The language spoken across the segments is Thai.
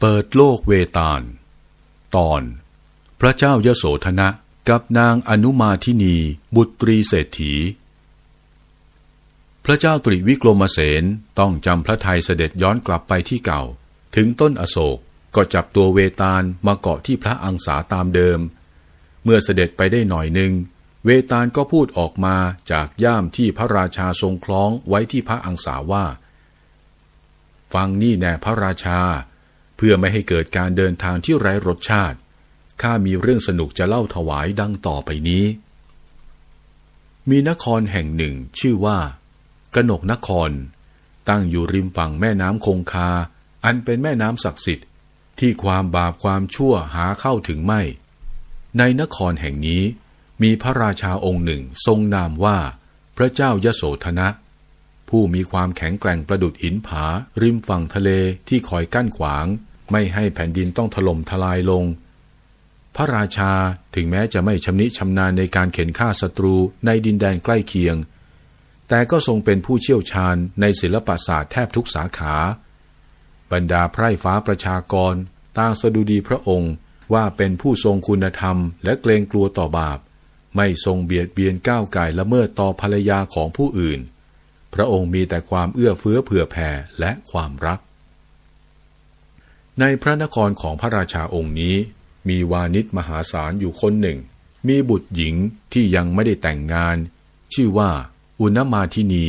เปิดโลกเวตาล ตอน พระเจ้ายโสธนะกับนางอนุมาทินี บุตรีเศรษฐี พระเจ้าตรีวิกรมเสนต้องจำพระไทยเสด็จย้อนกลับไปที่เก่า ถึงต้นอโศกก็จับตัวเวตาลมาเกาะที่พระอังสาตามเดิม เมื่อเสด็จไปได้หน่อยหนึ่ง เวตาลก็พูดออกมาจากย่ามที่พระราชาทรงคล้องไว้ที่พระอังสาว่า ฟังนี่แน่พระราชา เพื่อไม่ให้เกิดการเดินทางที่ไร้รสชาติ ข้ามีเรื่องสนุกจะเล่าถวายดังต่อไปนี้ มีนครแห่งหนึ่งชื่อว่า กนกนคร ตั้งอยู่ริมฝั่งแม่น้ำคงคา อันเป็นแม่น้ำศักดิ์สิทธิ์ ที่ความบาปความชั่วหาเข้าถึงไม่ ในนครแห่งนี้มีพระราชาองค์หนึ่งทรงนามว่า พระเจ้ายโสธนะ ผู้มีความแข็งแกร่งประดุดหินผา ริมฝั่งทะเลที่คอยกั้นขวาง ไม่ให้แผ่นดินต้องถล่มทลายลง พระราชาถึงแม้จะไม่ชำนิชำนาญในการเข็นฆ่าศัตรูในดินแดนใกล้เคียง แต่ก็ทรงเป็นผู้เชี่ยวชาญในศิลปศาสตร์แทบทุกสาขา บรรดาไพร่ฟ้าประชากรต่างสดุดีพระองค์ว่าเป็นผู้ทรงคุณธรรมและเกรงกลัวต่อบาป ไม่ทรงเบียดเบียนก้าวไก่ละเมิดต่อภรรยาของผู้อื่น พระองค์มีแต่ความเอื้อเฟื้อเผื่อแผ่และความรัก ในพระนครของพระราชาองค์นี้ มีวานิชมหาศาลอยู่คนหนึ่ง มีบุตรหญิงที่ยังไม่ได้แต่งงาน ชื่อว่าอุณมาทินี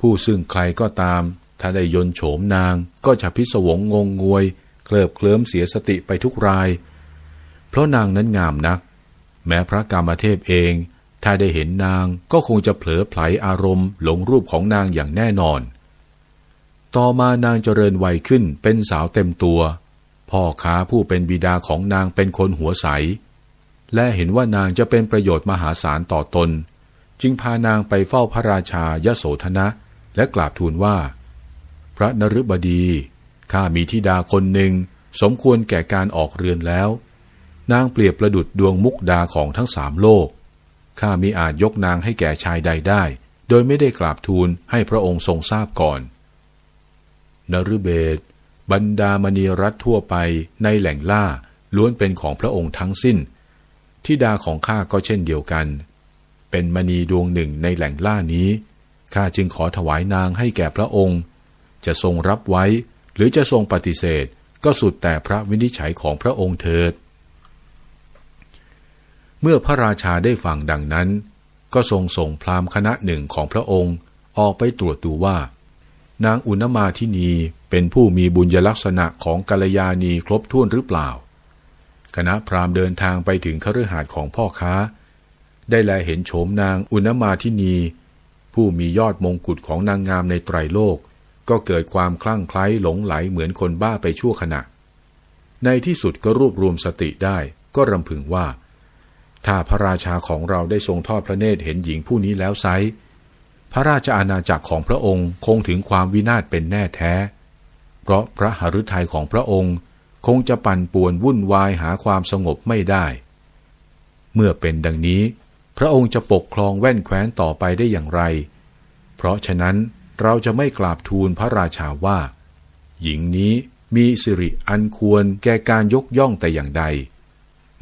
ผู้ซึ่งใครก็ตาม ถ้าได้ยนโฉมนางก็จะพิศวงงงงวย เคลิบเคลิ้มเสียสติไปทุกราย เพราะนางนั้นงามนัก แม้พระกามเทพเอง ถ้าได้เห็นนางก็คงจะเผลอไผลอารมณ์หลงรูปของนางอย่างแน่นอน ต่อมานางเจริญวัยขึ้นเป็นสาวเต็มตัว พ่อค้าผู้เป็นบิดาของนางเป็นคนหัวใส และเห็นว่านางจะเป็นประโยชน์มหาศาลต่อตน จึงพานางไปเฝ้าพระราชายโสธนะ และกราบทูลว่า พระนฤบดีข้ามีธิดาคนหนึ่งสมควรแก่การออกเรือนแล้ว นางเปรียบประดุดดวงมุกดาของทั้งสามโลก ข้ามิอาจยกนางให้แก่ชายใดได้ โดยไม่ได้กราบทูลให้พระองค์ทรงทราบก่อนนฤเบศบรรดามณีรัฐทั่วไปในแหล่งล่าล้วนเป็นของพระองค์ทั้งสิ้นทิดาของข้าก็เช่นเดียวกัน เป็นมณีดวงหนึ่งในแหล่งล่านี้ข้าจึงขอถวายนางให้แก่พระองค์ จะทรงรับไว้ หรือจะทรงปฏิเสธก็สุดแต่พระวินิจฉัยของพระองค์เถิด เมื่อพระราชาได้ฟังดังนั้น ก็ทรงส่งพราหมณ์คณะหนึ่งของพระองค์ออกไปตรวจดูว่า นางอุณมาทินีเป็นผู้มีบุญยลักษณะของกัลยาณีครบถ้วนหรือเปล่า คณะพราหมณ์เดินทางไปถึงคฤหาสน์ของพ่อค้า ได้แลเห็นโฉมนางอุณมาทินี ผู้มียอดมงกุฎของนางงามในไตรโลก ก็เกิดความคลั่งไคล้หลงไหลเหมือนคนบ้าไปชั่วขณะ ในที่สุดก็รวบรวมสติได้ก็รำพึงว่า ถ้าพระราชาของเราได้ทรงทอดพระเนตรเห็นหญิงผู้นี้แล้วไซพระราชอาณาจักรของพระองค์คงถึงความวินาศเป็นแน่แท้ เพราะพระหฤทัยของพระองค์คงจะปั่นป่วนวุ่นวายหาความสงบไม่ได้ เมื่อเป็นดังนี้ พระองค์จะปกครองแว่นแคว้นต่อไปได้อย่างไร เพราะฉะนั้นเราจะไม่กราบทูลพระราชาว่า หญิงนี้มีสิริอันควรแก่การยกย่องแต่อย่างใด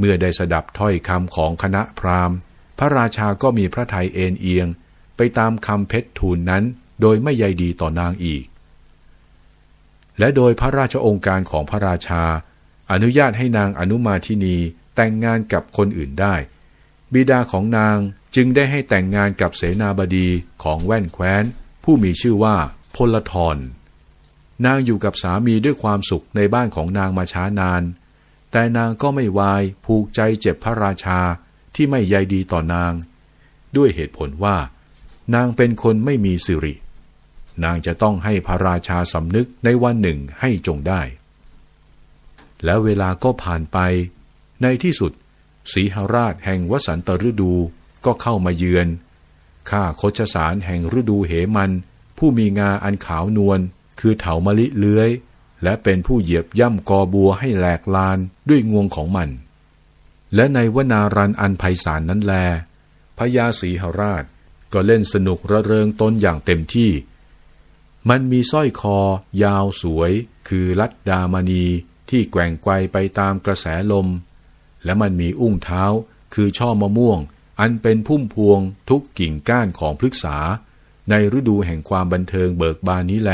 เมื่อได้สดับถ้อยคำของคณะพราหมณ์ พระราชาก็มีพระทัยเอ็นเอียง ไปตามคำเพชรทูลนั้น โดยไม่ใยดีต่อนางอีก และโดยพระราชองค์การของพระราชา อนุญาตให้นางอนุมาทินีแต่งงานกับคนอื่นได้ บิดาของนางจึงได้ให้แต่งงานกับเสนาบดีของแว่นแคว้น ผู้มีชื่อว่าพลทรนางอยู่กับสามีด้วยความสุขในบ้านของนางมาช้านาน แต่นางก็ไม่วายผูกใจเจ็บพระราชาที่ไม่ใยดีต่อนาง ด้วยเหตุผลว่า นางเป็นคนไม่มีสิริ นางจะต้องให้พระราชาสำนึกในวันหนึ่งให้จงได้ แล้วเวลาก็ผ่านไป ในที่สุดสีหราชแห่งวสันตฤดูก็เข้ามาเยือน ข้าโคชสารแห่งฤดูเหมัน ผู้มีงาอันขาวนวลคือเถามะลิเลื้อย และเป็นผู้เหยียบย่ำกอบัวให้แหลกลานด้วยงวงของมัน และในวนารันอันไพศาลนั้นแลพญาสีหราชก็เล่นสนุกระเริงตนอย่างเต็มที่ มันมีสร้อยคอยาวสวยคือลัดดามณีที่แกว่งไกวไปตามกระแสลม และมันมีอุ้งเท้าคือช่อมะม่วง อันเป็นพุ่มพวงทุกกิ่งก้านของพฤกษา ในฤดูแห่งความบันเทิงเบิกบานนี้แล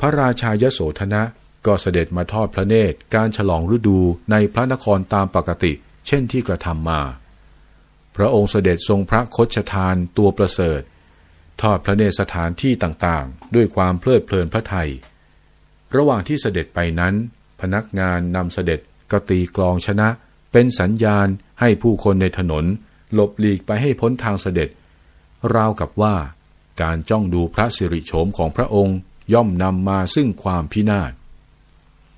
พระราชายโสธนะก็เสด็จมาทอดพระเนตรการฉลองฤดูในพระนครตามปกติ เช่นที่กระทำมา พระองค์เสด็จทรงพระคชทานตัวประเสริฐ ทอดพระเนตรสถานที่ต่างๆ ด้วยความเพลิดเพลินพระไทย ระหว่างที่เสด็จไปนั้น พนักงานนำเสด็จก็ตีกลองชนะ เป็นสัญญาณให้ผู้คนในถนน หลบหลีกไปให้พ้นทางเสด็จ ราวกับว่า การจ้องดูพระสิริโฉมของพระองค์ ย่อมนำมาซึ่งความพินาศ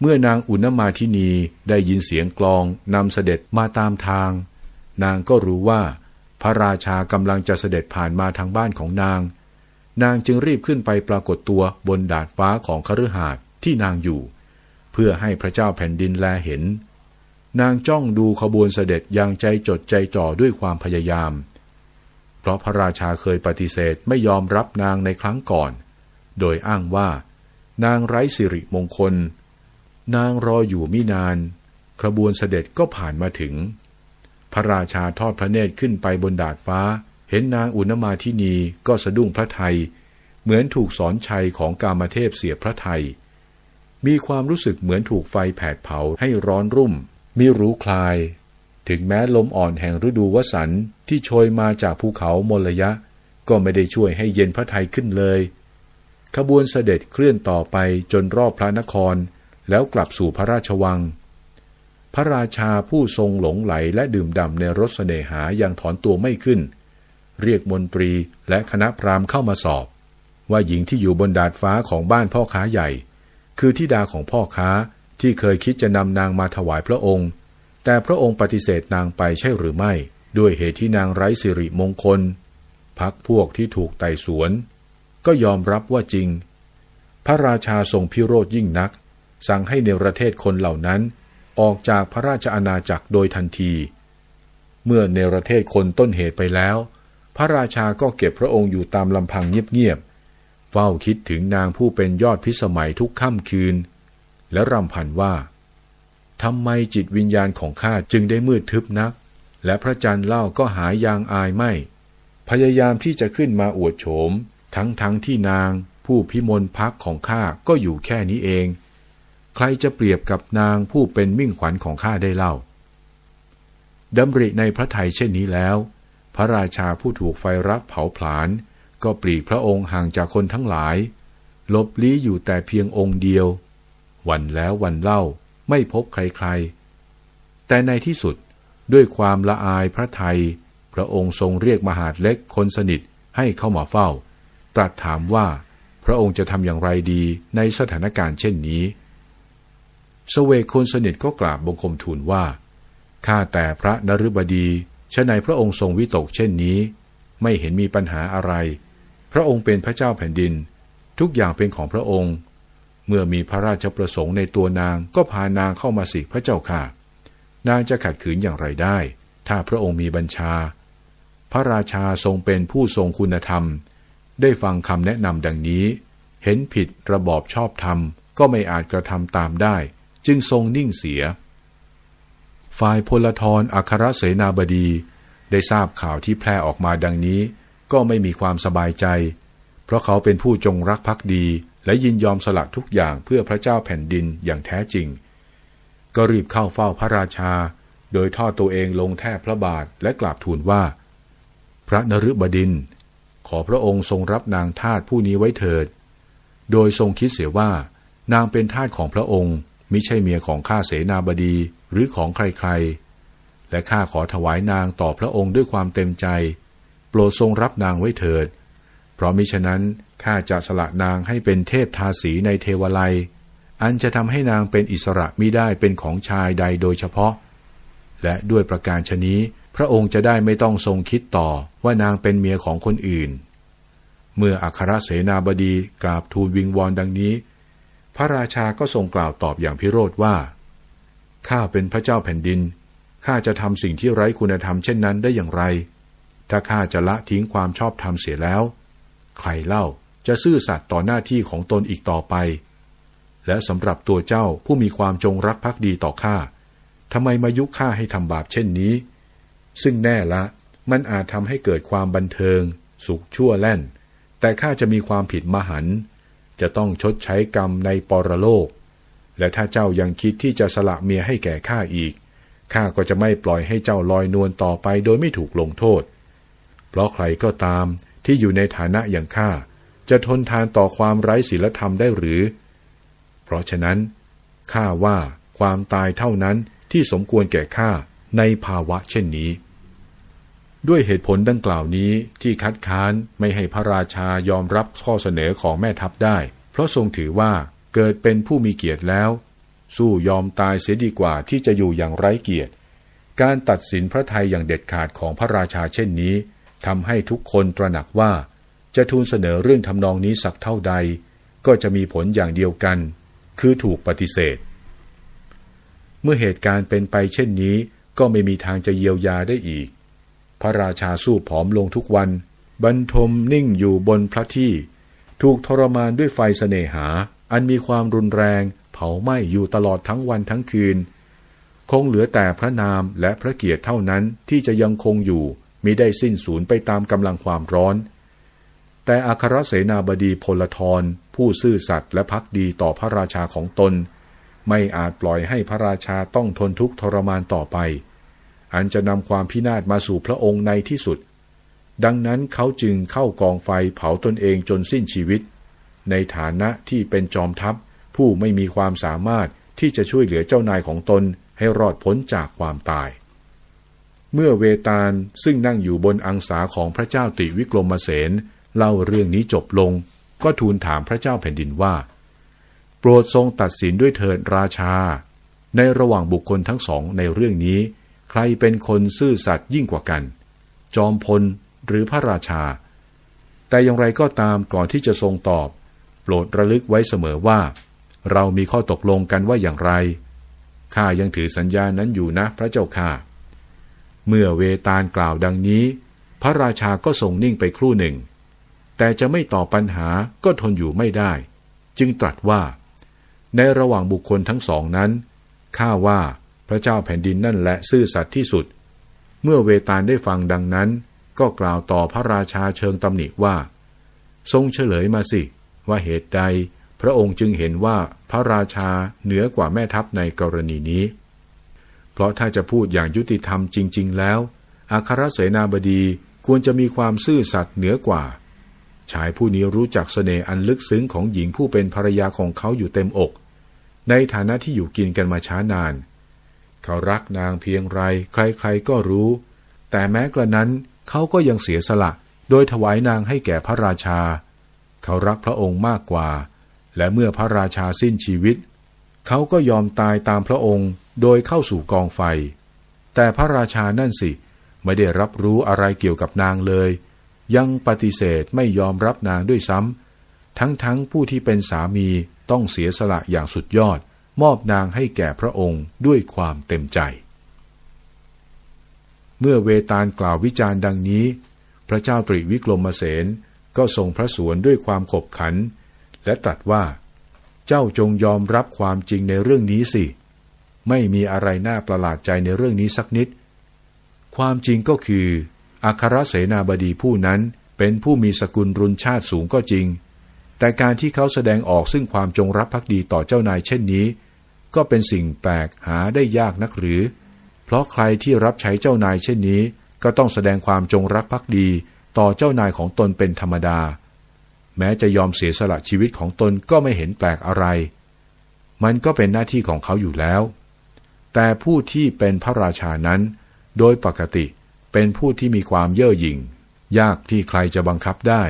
เมื่อนางอุณมาทินีได้ยินเสียงกลองนำเสด็จมาตามทาง นางก็รู้ว่า พระราชากำลังจะเสด็จผ่านมาทางบ้านของนาง นางจึงรีบขึ้นไปปรากฏตัวบนดาดฟ้าของคฤหาสน์ที่นางอยู่ เพื่อให้พระเจ้าแผ่นดินแลเห็น นางจ้องดูขบวนเสด็จอย่างใจจดใจจ่อด้วยความพยายาม เพราะพระราชาเคยปฏิเสธไม่ยอมรับนางในครั้งก่อน โดยอ้างว่า นางไร้สิริมงคล นางรออยู่มินาน ขบวนเสด็จก็ผ่านมาถึง พระราชาทอดพระเนตรขึ้นไปบนดาดฟ้า เห็นนางอุณมาทินีก็สะดุ้งพระไทย เหมือนถูกสอนชัยของกามเทพเสียพระไทย มีความรู้สึกเหมือนถูกไฟแผดเผาให้ร้อนรุ่มมิรู้คลาย ถึงแม้ลมอ่อนแห่งฤดูวสันที่โชยมาจากภูเขามลยะ ก็ไม่ได้ช่วยให้เย็นพระไทยขึ้นเลย ขบวนเสด็จเคลื่อนต่อไปจนรอบพระนคร แล้วกลับสู่พระราชวัง พระราชาผู้ทรงหลงไหลและดื่มด่ำในรสเสน่หายังถอนตัวไม่ขึ้น เรียกมนตรีและคณะพราหมณ์เข้ามาสอบ ว่าหญิงที่อยู่บนดาดฟ้าของบ้านพ่อค้าใหญ่ คือทิดาของพ่อค้าที่เคยคิดจะนำนางมาถวายพระองค์ แต่พระองค์ปฏิเสธนางไปใช่หรือไม่ ด้วยเหตุที่นางไร้สิริมงคล พักพวกที่ถูกไต่สวน ก็ยอมรับว่าจริง พระราชาทรงพิโรธยิ่งนัก สั่งให้เนรเทศคนเหล่านั้นออกจากพระราชอาณาจักรโดยทันที เมื่อเนรเทศคนต้นเหตุไปแล้ว พระราชาก็เก็บพระองค์อยู่ตามลำพังเงียบๆ เฝ้าคิดถึงนางผู้เป็นยอดพิสมัยทุกค่ำคืน และรำพันว่าทำไมจิตวิญญาณของข้าจึงได้มืดทึบนัก และพระจันทร์เล่าก็หายยางอายไม่ พยายามที่จะขึ้นมาอวดโฉม ทั้งทั้งที่นางผู้พิมลพักของข้าก็อยู่แค่นี้เอง ใครจะเปรียบกับนางผู้เป็นมิ่งขวัญของข้าได้เล่าดำริในพระไทยเช่นนี้แล้ว พระราชาผู้ถูกไฟรักเผาผลาญก็ปลีกพระองค์ห่างจากคนทั้งหลายลบลี้อยู่แต่เพียงองค์เดียว วันแล้ววันเล่าไม่พบใครๆ แต่ในที่สุดด้วยความละอายพระไทย พระองค์ทรงเรียกมหาดเล็กคนสนิทให้เข้ามาเฝ้า ตรัสถามว่า พระองค์จะทำอย่างไรดีในสถานการณ์เช่นนี้สเวกคนสนิทก็กราบบังคมทูลว่า ข้าแต่พระนฤบดีชะในพระองค์ทรงวิตกเช่นนี้ ไม่เห็นมีปัญหาอะไร พระองค์เป็นพระเจ้าแผ่นดิน ทุกอย่างเป็นของพระองค์ เมื่อมีพระราชประสงค์ในตัวนางก็พานางเข้ามาสิพระเจ้าค่ะ นางจะขัดขืนอย่างไรได้ ถ้าพระองค์มีบัญชา พระราชาทรงเป็นผู้ทรงคุณธรรม ได้ฟังคำแนะนำดังนี้ เห็นผิดระบอบชอบธรรม ก็ไม่อาจกระทำตามได้ จึงทรงนิ่งเสีย ฝ่ายพลทรอัครเสนาบดี ได้ทราบข่าวที่แพร่ออกมาดังนี้ ก็ไม่มีความสบายใจ เพราะเขาเป็นผู้จงรักภักดี และยินยอมสละทุกอย่างเพื่อพระเจ้าแผ่นดินอย่างแท้จริง ก็รีบเข้าเฝ้าพระราชา โดยทอดตัวเองลงแทบพระบาทและกราบทูลว่า พระนรุบดิน ขอพระองค์ทรงรับนางทาสผู้นี้ไว้เถิด โดยทรงคิดเสียว่า นางเป็นทาสของพระองค์มิใช่เมียของข้าเสนาบดีหรือของใครๆ และข้าขอถวายนางต่อพระองค์ด้วยความเต็มใจ โปรดทรงรับนางไว้เถิด เพราะมิฉะนั้นข้าจะสละนางให้เป็นเทพทาสีในเทวไลอันจะทำให้นางเป็นอิสระมิได้เป็นของชายใดโดยเฉพาะ และด้วยประการชนี้ พระองค์จะได้ไม่ต้องทรงคิดต่อว่านางเป็นเมียของคนอื่น เมื่ออัครเสนาบดีกราบทูลวิงวอนดังนี้ พระราชาก็ทรงกล่าวตอบอย่างพิโรธว่า ข้าเป็นพระเจ้าแผ่นดิน ข้าจะทำสิ่งที่ไร้คุณธรรมเช่นนั้นได้อย่างไร ถ้าข้าจะละทิ้งความชอบธรรมเสียแล้ว ใครเล่าจะซื่อสัตย์ต่อหน้าที่ของตนอีกต่อไป และสำหรับตัวเจ้าผู้มีความจงรักภักดีต่อข้าทำไมมายุข้าให้ทำบาปเช่นนี้ ซึ่งแน่ละ มันอาจทำให้เกิดความบันเทิง สุขชั่วแล่น แต่ข้าจะมีความผิดมหัน จะต้องชดใช้กรรมในปรโลก และถ้าเจ้ายังคิดที่จะสละเมียให้แก่ข้าอีก ข้าก็จะไม่ปล่อยให้เจ้าลอยนวลต่อไปโดยไม่ถูกลงโทษ เพราะใครก็ตามที่อยู่ในฐานะอย่างข้าจะทนทานต่อความไร้ศีลธรรมได้หรือ เพราะฉะนั้นข้าว่าความตายเท่านั้นที่สมควรแก่ข้าในภาวะเช่นนี้ ด้วยเหตุผลดังกล่าวนี้ที่คัดค้านไม่ให้พระราชายอมรับข้อเสนอของแม่ทัพได้ เพราะทรงถือว่าเกิดเป็นผู้มีเกียรติแล้ว สู้ยอมตายเสียดีกว่าที่จะอยู่อย่างไร้เกียรติ การตัดสินพระไทยอย่างเด็ดขาดของพระราชาเช่นนี้ทำให้ทุกคนตระหนักว่า จะทูลเสนอเรื่องทำนองนี้สักเท่าใด ก็จะมีผลอย่างเดียวกัน คือถูกปฏิเสธ เมื่อเหตุการณ์เป็นไปเช่นนี้ก็ไม่มีทางจะเยียวยาได้อีก พระราชาสู้ผอมลงทุกวัน บรรทมนิ่งอยู่บนพระที่ ถูกทรมานด้วยไฟเสน่หา อันมีความรุนแรง เผาไหม้อยู่ตลอดทั้งวันทั้งคืน คงเหลือแต่พระนามและพระเกียรติเท่านั้นที่จะยังคงอยู่มิได้สิ้นสูญไปตามกำลังความร้อน แต่อัครเสนาบดีพลทรผู้ซื่อสัตย์และพักดีต่อพระราชาของตน ไม่อาจปล่อยให้พระราชาต้องทนทุกข์ทรมานต่อไป อันจะนำความพินาศมาสู่พระองค์ในที่สุด ดังนั้นเขาจึงเข้ากองไฟเผาตนเองจนสิ้นชีวิต ในฐานะที่เป็นจอมทัพ ผู้ไม่มีความสามารถที่จะช่วยเหลือเจ้านายของตนให้รอดพ้นจากความตาย เมื่อเวตาลซึ่งนั่งอยู่บนอังสาของพระเจ้าติวิกรมเสนเล่าเรื่องนี้จบลง ก็ทูลถามพระเจ้าแผ่นดินว่า โปรดทรงตัดสินด้วยเถิดราชา ในระหว่างบุคคลทั้งสองในเรื่องนี้ ใครเป็นคนซื่อสัตย์ยิ่งกว่ากัน จอมพลหรือพระราชา แต่อย่างไรก็ตามก่อนที่จะทรงตอบ โปรดระลึกไว้เสมอว่า เรามีข้อตกลงกันว่าอย่างไร ข้ายังถือสัญญานั้นอยู่นะพระเจ้าค่าเมื่อเวตาลกล่าวดังนี้ พระราชาก็ทรงนิ่งไปครู่หนึ่ง แต่จะไม่ตอบปัญหาก็ทนอยู่ไม่ได้ จึงตรัสว่า ในระหว่างบุคคลทั้งสองนั้น ข้าว่า พระเจ้าแผ่นดินนั่นแหละซื่อสัตย์ที่สุด เมื่อเวตาลได้ฟังดังนั้น ก็กล่าวต่อพระราชาเชิงตำหนิว่า ทรงเฉลยมาสิ ว่าเหตุใด พระองค์จึงเห็นว่าพระราชาเหนือกว่าแม่ทัพในกรณีนี้ เพราะถ้าจะพูดอย่างยุติธรรมจริง ๆ แล้วอัครเสนาบดีควรจะมีความซื่อสัตย์เหนือกว่า ชายผู้นี้รู้จักเสน่ห์อันลึกซึ้งของหญิงผู้เป็นภรรยาของเขาอยู่เต็มอก ในฐานะที่อยู่กินกันมาช้านานเเขารักนางเพียงไรใครๆก็รู้ แต่แม้กระนั้นเขาก็ยังเสียสละ โดยถวายนางให้แก่พระราชา เขารักพระองค์มากกว่า และเมื่อพระราชาสิ้นชีวิต เขาก็ยอมตายตามพระองค์โดยเข้าสู่กองไฟ แต่พระราชานั่นสิไม่ได้รับรู้อะไรเกี่ยวกับนางเลย ยังปฏิเสธไม่ยอมรับนางด้วยซ้ำทั้งๆผู้ที่เป็นสามีต้องเสียสละอย่างสุดยอด มอบนางให้แก่พระองค์ด้วยความเต็มใจ เมื่อเวตาลกล่าววิจารณ์ดังนี้ พระเจ้าตรีวิกรมเสนก็ทรงพระสวนด้วยความขบขัน และตรัสว่า เจ้าจงยอมรับความจริงในเรื่องนี้สิ ไม่มีอะไรน่าประหลาดใจในเรื่องนี้สักนิด ความจริงก็คือ อัครเสนาบดีผู้นั้นเป็นผู้มีสกุลรุนชาติสูงก็จริง แต่การที่เขาแสดงออกซึ่งความจงรักภักดีต่อเจ้านายเช่นนี้ ก็เป็นสิ่งแปลกหาได้ยากนักหรือ เพราะใครที่รับใช้เจ้านายเช่นนี้ ก็ต้องแสดงความจงรักภักดีต่อเจ้านายของตนเป็นธรรมดา แม้จะยอมเสียสละชีวิตของตนก็ไม่เห็นแปลกอะไร มันก็เป็นหน้าที่ของเขาอยู่แล้ว แต่ผู้ที่เป็นพระราชานั้น โดยปกติเป็นผู้ที่มีความเย่อหยิ่ง ยากที่ใครจะบังคับได้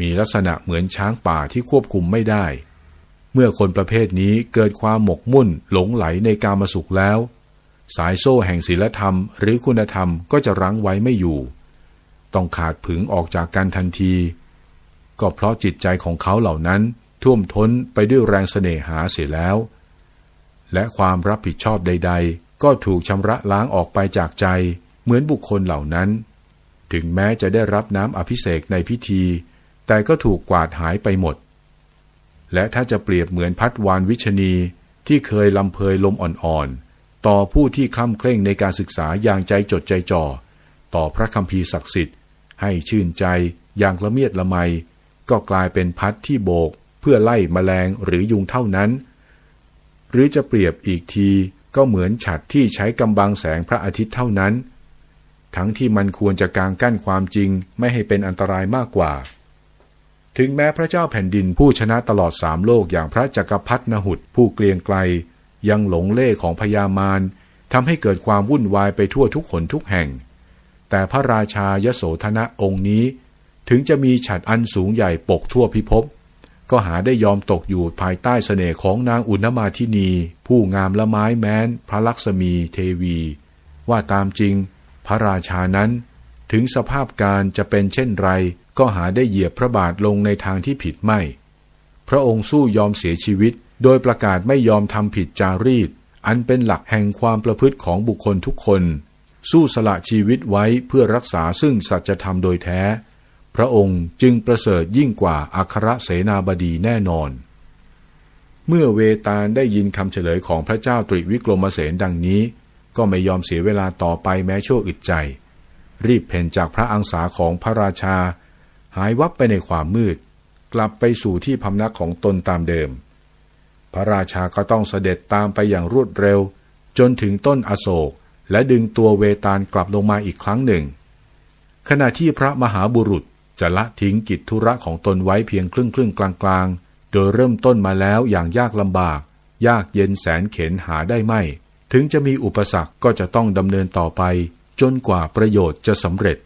มีลักษณะเหมือนช้างป่าที่ควบคุมไม่ได้ เมื่อคนประเภทนี้เกิดความหมกมุ่นหลงไหลในการมาสุขแล้ว สายโซ่แห่งศีลธรรม หรือคุณธรรมก็จะรั้งไว้ไม่อยู่ ต้องขาดผึงออกจากกันทันที ก็เพราะจิตใจของเขาเหล่านั้นท่วมท้นไปด้วยแรงเสน่หาเสียแล้ว และความรับผิดชอบใด ๆ ก็ถูกชำระล้างออกไปจากใจ เหมือนบุคคลเหล่านั้น ถึงแม้จะได้รับน้ำอภิเษกในพิธี แต่ก็ถูกกวาดหายไปหมด และถ้าจะเปรียบเหมือนพัดวานวิชนีที่เคยลำเพยลมอ่อนๆ ต่อผู้ที่คล่ำเคร่งในการศึกษาอย่างใจจดใจจ่อ ต่อพระคัมภีศักดิ์สิทธิ์ ให้ชื่นใจอย่างละเมียดละไม ก็กลายเป็นพัดที่โบก เพื่อไล่มแมลงหรือยุงเท่านั้น หรือจะเปรียบอีกทีก็เหมือนฉัดที่ใช้กำบังแสงพระอาทิตย์เท่านั้น ทั้งที่มันควรจะกางกั้นความจริงไม่ให้เป็นอันตรายมากกว่า ถึงแม้พระเจ้าแผ่นดินผู้ชนะตลอดสามโลกอย่างพระจักรพรรดินหุดผู้เกลียงไกล ยังหลงเล่ห์ของพญามารทำให้เกิดความวุ่นวายไปทั่วทุกคนทุกแห่ง แต่พระราชายโสธนะองค์นี้ ถึงจะมีฉัดอันสูงใหญ่ปกทั่วพิภพก็หาได้ยอมตกอยู่ภายใต้เสน่ห์ของนางอุณมาทินี ผู้งามละไม้แม้น พระลักษมีเทวี ว่าตามจริง พระราชานั้น ถึงสภาพการจะเป็นเช่นไร ก็หาได้เหยียบพระบาทลงในทางที่ผิดไม่ พระองค์สู้ยอมเสียชีวิต โดยประกาศไม่ยอมทำผิดจารีต อันเป็นหลักแห่งความประพฤติของบุคคลทุกคน สู้สละชีวิตไว้เพื่อรักษาซึ่งสัจธรรมโดยแท้ พระองค์จึงประเสริฐยิ่งกว่าอัครเสนาบดีแน่นอน เมื่อเวตาลได้ยินคำเฉลยของพระเจ้าตรีวิกรมเสนดังนี้ ก็ไม่ยอมเสียเวลาต่อไปแม้ชั่วอึดใจ รีบเพ่นจากพระอังสาของพระราชา หายวับไปในความมืด กลับไปสู่ที่พำนักของตนตามเดิม พระราชาก็ต้องเสด็จตามไปอย่างรวดเร็ว จนถึงต้นอโศก และดึงตัวเวตาลกลับลงมาอีกครั้งหนึ่ง ขณะที่พระมหาบุรุษจะละทิ้งกิจธุระของตนไว้เพียงครึ่งครึ่งกลางกลางๆโดยเริ่มต้นมาแล้วอย่างยากลำบาก ยากเย็นแสนเข็นหาได้ไม่ ถึงจะมีอุปสรรคก็จะต้องดำเนินต่อไป จนกว่าประโยชน์จะสำเร็จ